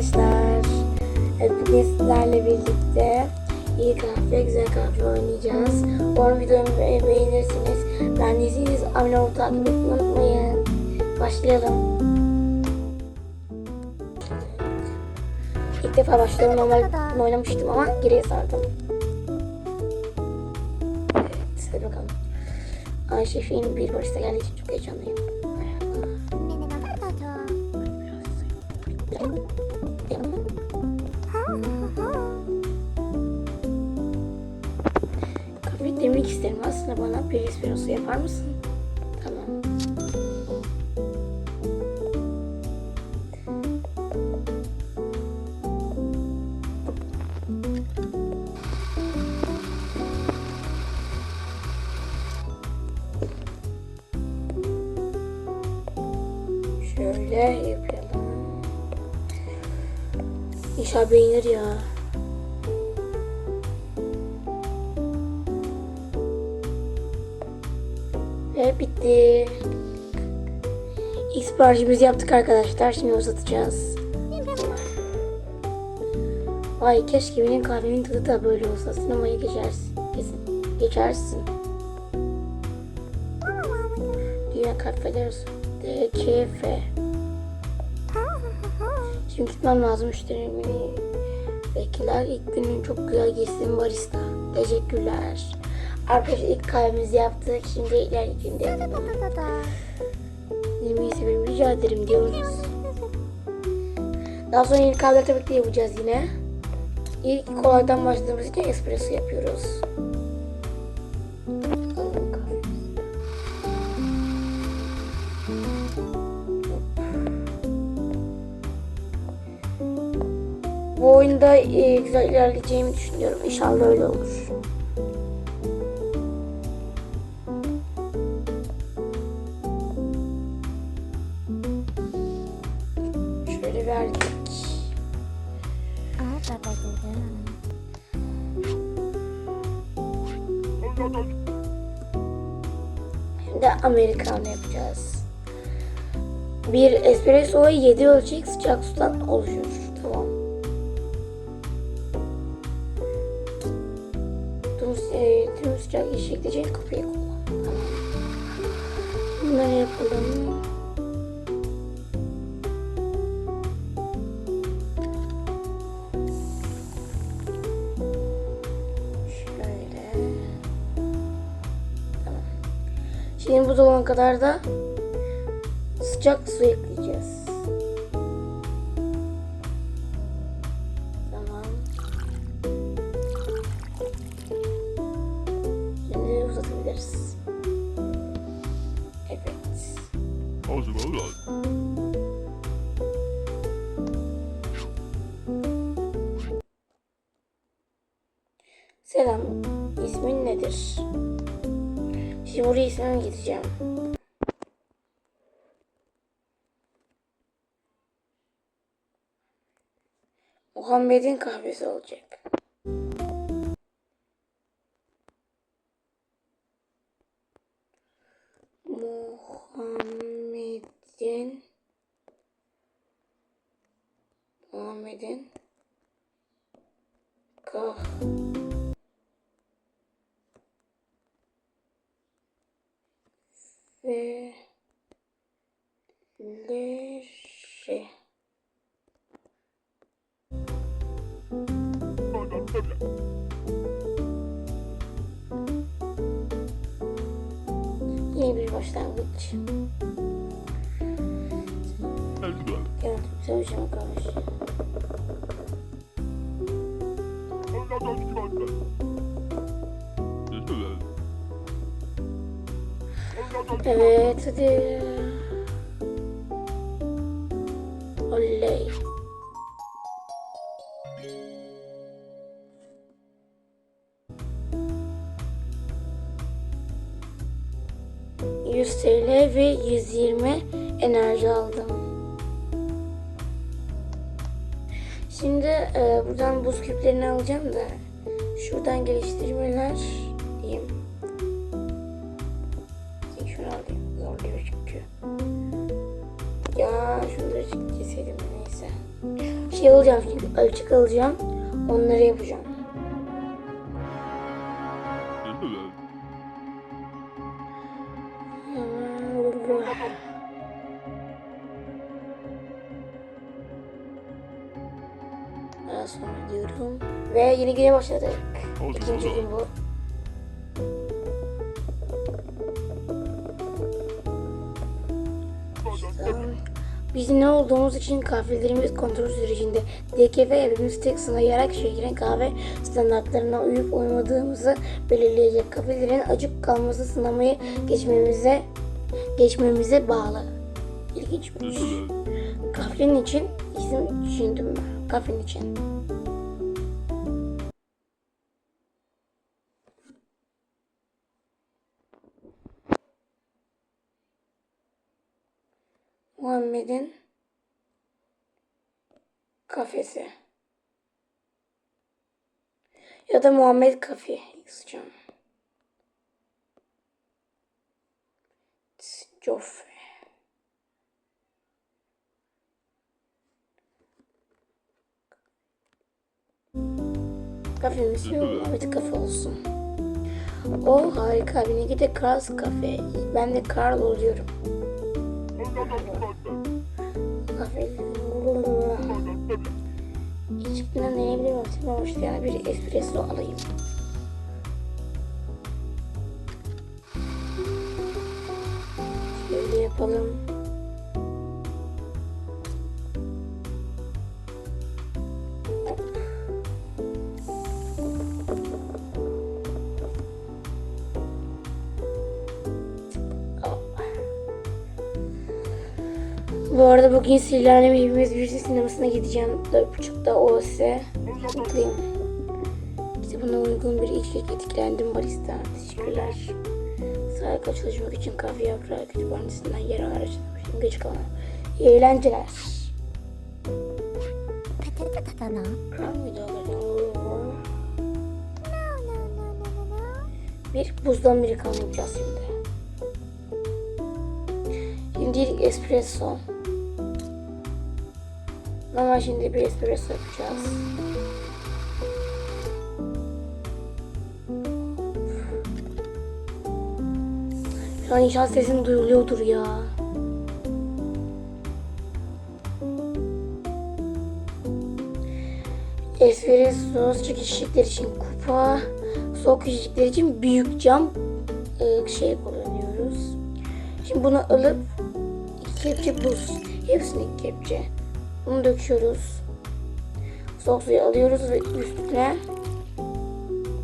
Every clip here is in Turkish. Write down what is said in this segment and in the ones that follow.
arkadaşlar. Evet, bugün sizlerle birlikte iyi kahve, güzel kahve oynayacağız. Umarım videomu be- beğenirsiniz. Beğendiyseniz abone olup takip etmeyi unutmayın. Başlayalım. İlk defa başlıyorum. Normal oynamıştım ama geriye sardım. Evet, hadi bakalım. Ayşe Fi'nin bir barista geldiği için çok heyecanlıyım. Merhaba. Kahve demek isterim. Aslında bana bir espresso yapar mısın? Tamam. Şöyle yapalım. İnşallah beğenir ya. Bitti. İlk siparişimizi yaptık arkadaşlar. Şimdi uzatacağız. Vay keşke benim kahvemin tadı da böyle olsa. Sinemaya geçersin. Kesin. Geçersin. Dünya Federasyonu. DKF. Şimdi gitmem lazım müşterimi. Bekler ilk günün çok güzel geçsin barista. Teşekkürler. Arkadaşlar ilk kahvemizi yaptık. Şimdi ilerleyeceğim de. Yemeği severim rica ederim diyoruz. Daha sonra yeni kahve tabii ki yapacağız yine. İlk kolaydan başladığımız için espresso yapıyoruz. Bu oyunda e, güzel ilerleyeceğimi düşünüyorum. İnşallah öyle olur. Şimdi Americano yapacağız. Bir espresso 7 ölçek sıcak sudan oluşur. Tamam. Tüm, e, tüm sıcak eşikleyecek kapıyı kullan. Tamam. Bunları yapalım. Şimdi bu zamana kadar da sıcak su ekleyeceğiz. Tamam. Şimdi uzatabiliriz. Evet. Selam. İsmin nedir? Şimdi buraya ismimi gideceğim. Muhammed'in kahvesi olacak. Muhammed'in Muhammed'in Leri. Yeni bir başlangıç. Evet, söyleyeceğim kardeş. Evet, hadi. Oley. ...100 TL ve 120 enerji aldım. Şimdi e, buradan buz küplerini alacağım da... ...şuradan geliştirmeler çünkü. Ya şunları keseydim neyse. şey alacağım çünkü ölçek alacağım. Onları yapacağım. Daha sonra diyorum. Ve yeni güne başladık. İkinci gün bu. Biz ne olduğumuz için kahvelerimiz kontrol sürecinde DKV hepimiz tek sınayarak şekerin kahve standartlarına uyup uymadığımızı belirleyecek. Kahvelerin acık kalması sınamayı geçmemize geçmemize bağlı. İlginçmiş. Kahvenin için isim düşündüm ben. Kahvenin için. Muhammed'in kafesi. Ya da Muhammed Kafe yazacağım. Joffre. Kafemiz Muhammed Kafe olsun. O harika. Benimki de Carl's Cafe. Ben de Carl oluyorum. Kafe. İçkinden ne bileyim aktif başlayan bir espresso alayım. Şöyle yapalım. Bu arada bugün Sihirli Hepimiz Güçlü sinemasına gideceğim. 4.30'da OS. Haklıyım. İşte buna uygun bir içecek etkilendim barista. Teşekkürler. Saygı çalışmak için kahve yaprağı kütüphanesinden yer araştırmışım. Geç kalan. İyi eğlenceler. Bir buzlu amerikan yapacağız şimdi. Şimdi espresso. Ama şimdi bir espresso yapacağız. Şu an inşaat sesim duyuluyordur ya. Espresso içecekler için kupa, soğuk içecekler için büyük cam e, şey kullanıyoruz. Şimdi bunu alıp iki kepçe buz, hepsini iki kepçe. Bunu döküyoruz. Soğuk suyu alıyoruz ve üstüne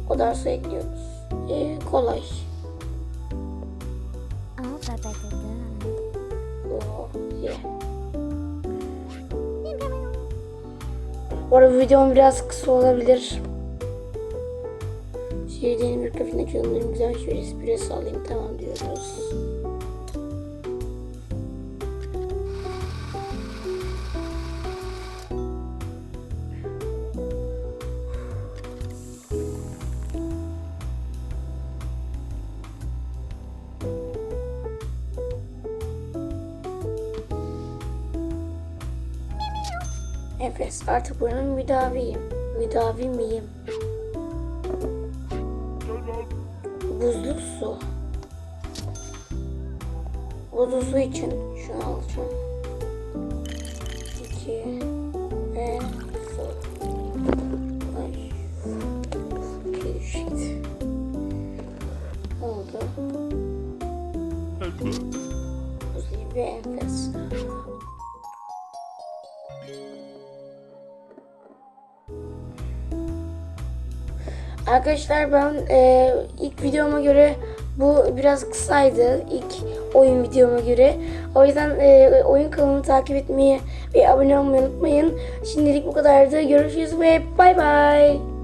kadar su ekliyoruz. Ee, kolay. Oh, yeah. Bu arada videom biraz kısa olabilir. Sevdiğiniz bir kafenin açılımını güzel şöyle espresso alayım tamam diyoruz. Efes artık buranın müdaviyim. Müdavi miyim? Buzlu su. Buzlu su için şunu alacağım. İki ve su. Ay. İki düştü. Oldu. Buzlu ve enfes. Arkadaşlar ben e, ilk videoma göre bu biraz kısaydı. İlk oyun videoma göre. O yüzden e, oyun kanalımı takip etmeyi ve abone olmayı unutmayın. Şimdilik bu kadardı. Görüşürüz ve bay bay.